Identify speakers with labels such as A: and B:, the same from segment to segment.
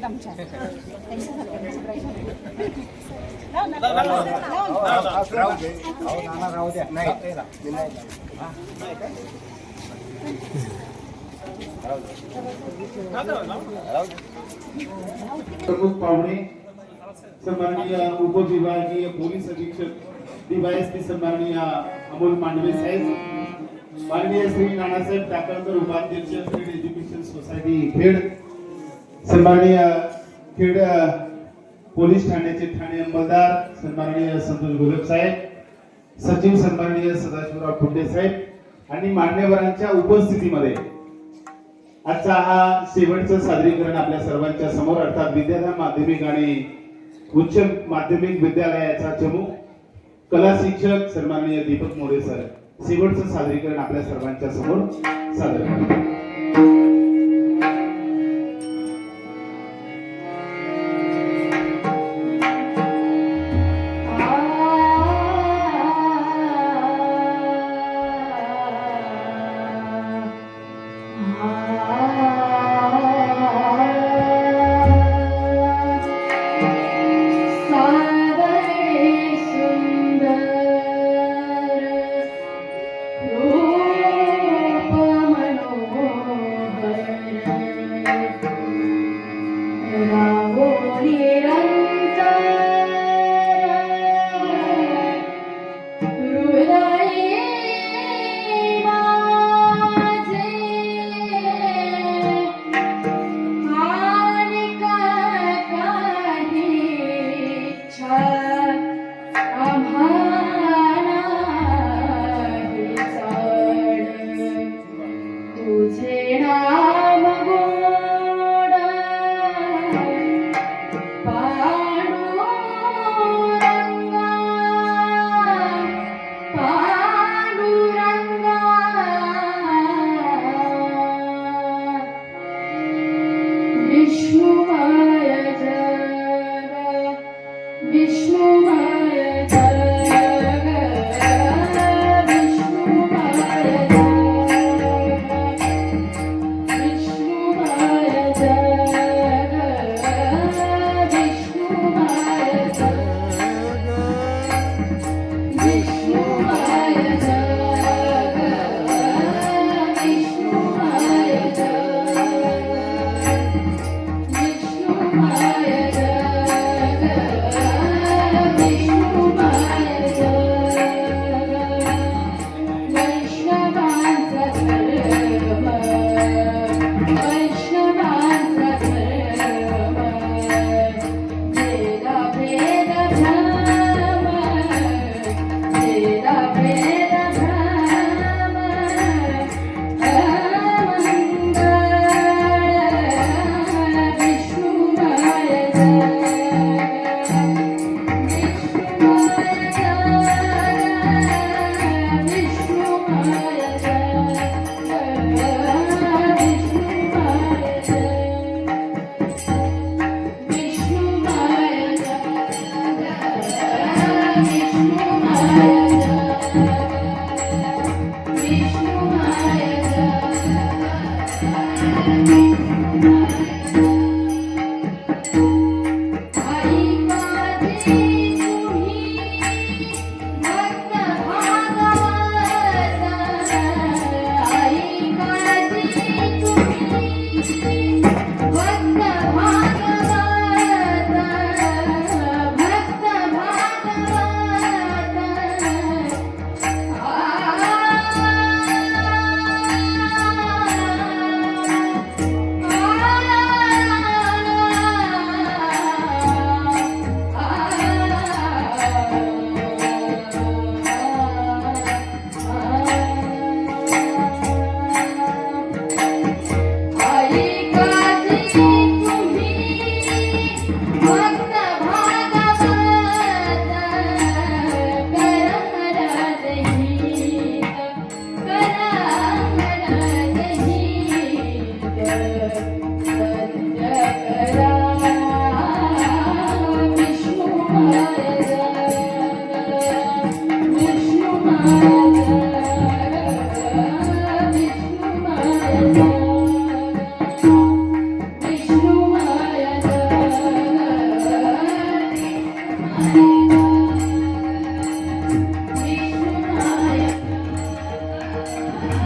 A: आहेत आमच्या
B: प्रमुख पाहुणे सन्माननीय उपविभागीय पोलीस अधीक्षक डीवायएसपी सन्माननीय अमोल मांडवे साहेब माननीय श्री नानासाहेब टाकळकर उपाध्यक्ष एज्युकेशन सोसायटी हेड सन्माननीय खेड पोलीस ठाण्याचे ठाणे अंमलदार सन्माननीय संतोष गोलप साहेब सचिव सन्माननीय सदाशिवराव खुंडे साहेब आणि मान्यवरांच्या उपस्थितीमध्ये आजचा हा शेवटचं सादरीकरण आपल्या सर्वांच्या समोर अर्थात विद्यालय माध्यमिक आणि उच्च माध्यमिक विद्यालयाचा चमू. कला शिक्षक सन्माननीय दीपक मोरे सर शेवटचं सादरीकरण आपल्या सर्वांच्या समोर सादर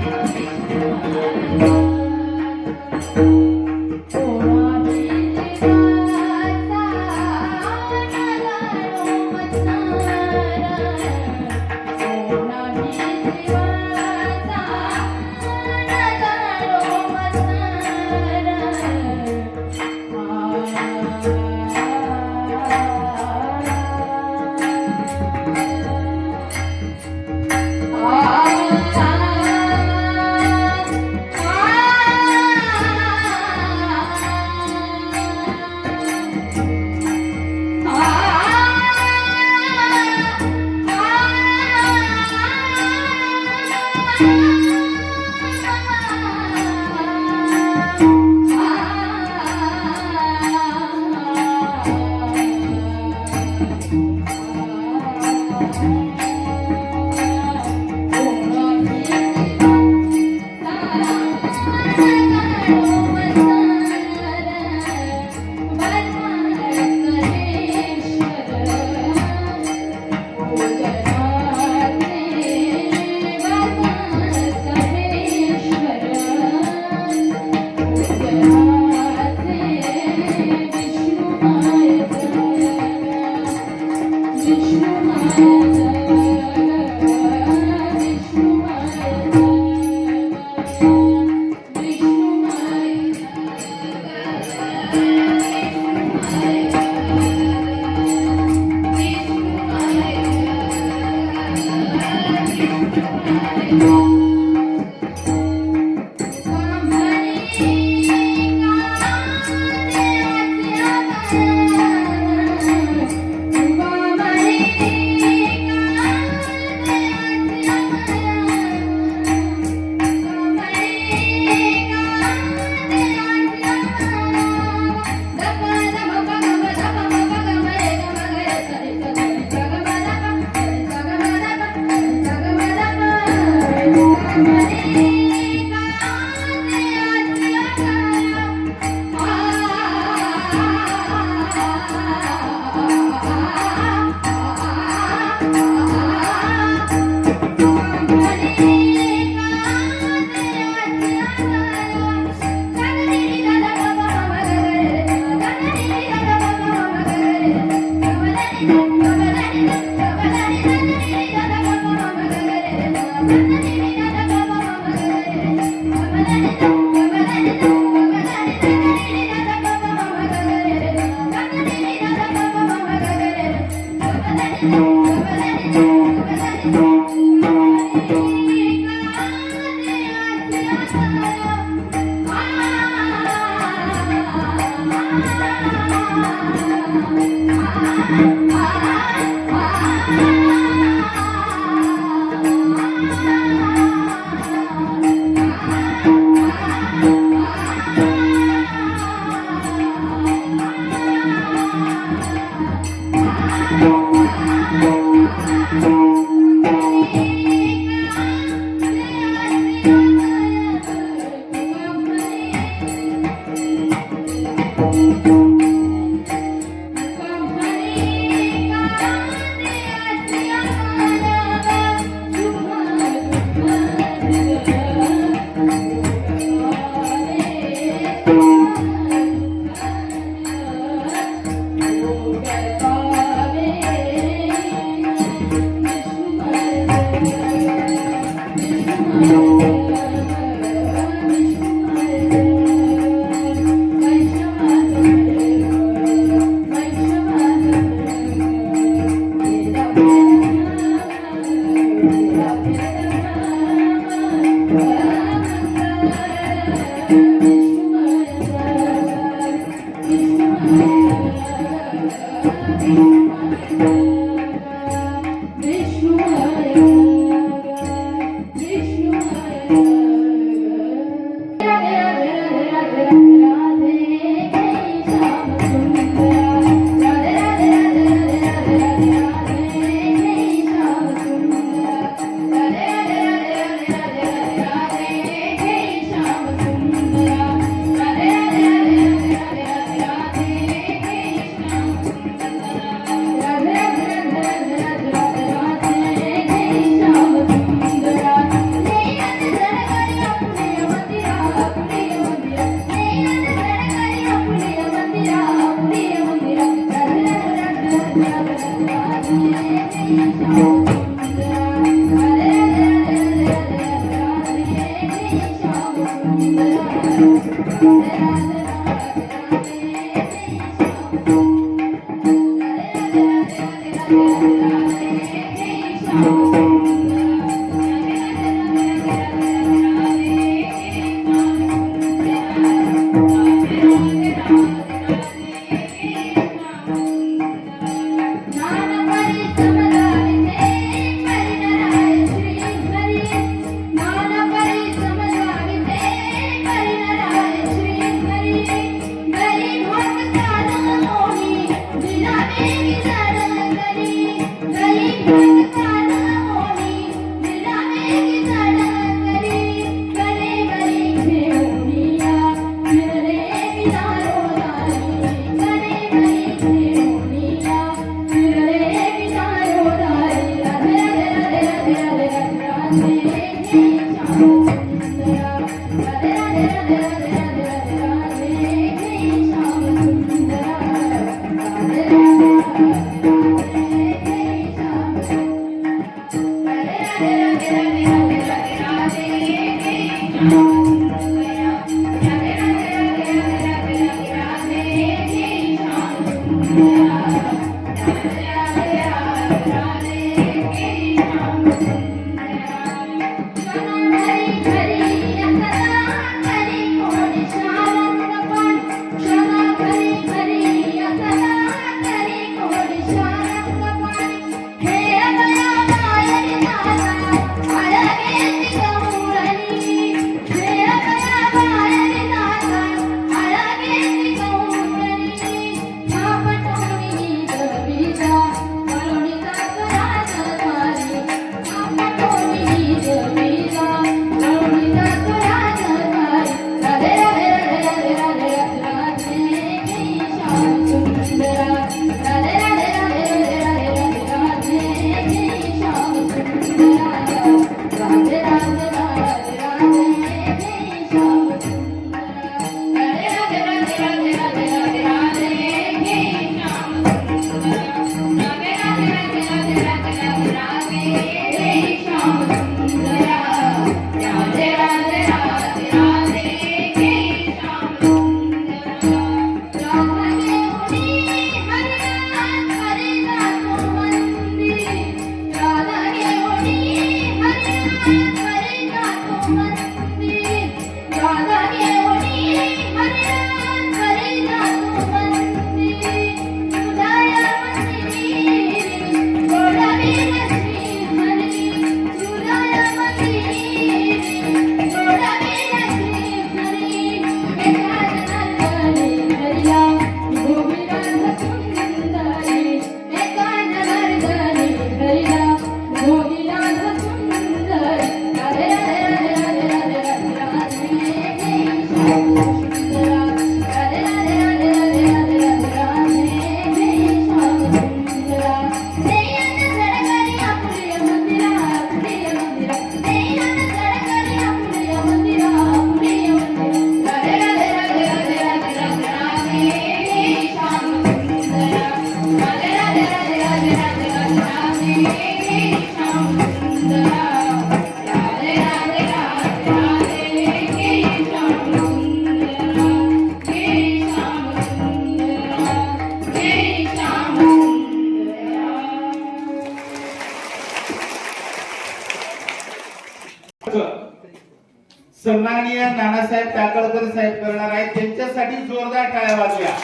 C: Thank you. Thank you. Thank you.
B: Thank you.
A: Yeah. Takalkar साहेब करणार आहेत. त्यांच्यासाठी जोरदार टाळ्या वाजल्या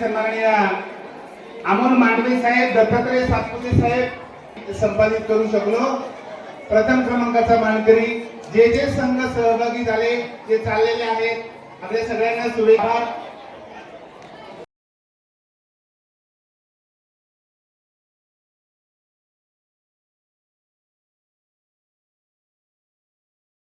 A: सन्माननीय अमोल मांडवे साहेब दत्तात्रय सातपुते साहेब संपादित करू शकलो. प्रथम क्रमांकाचा मानकरी जे जे संघ सहभागी झाले जे चाललेले आहेत आपल्या सगळ्यांना शुभेच्छा.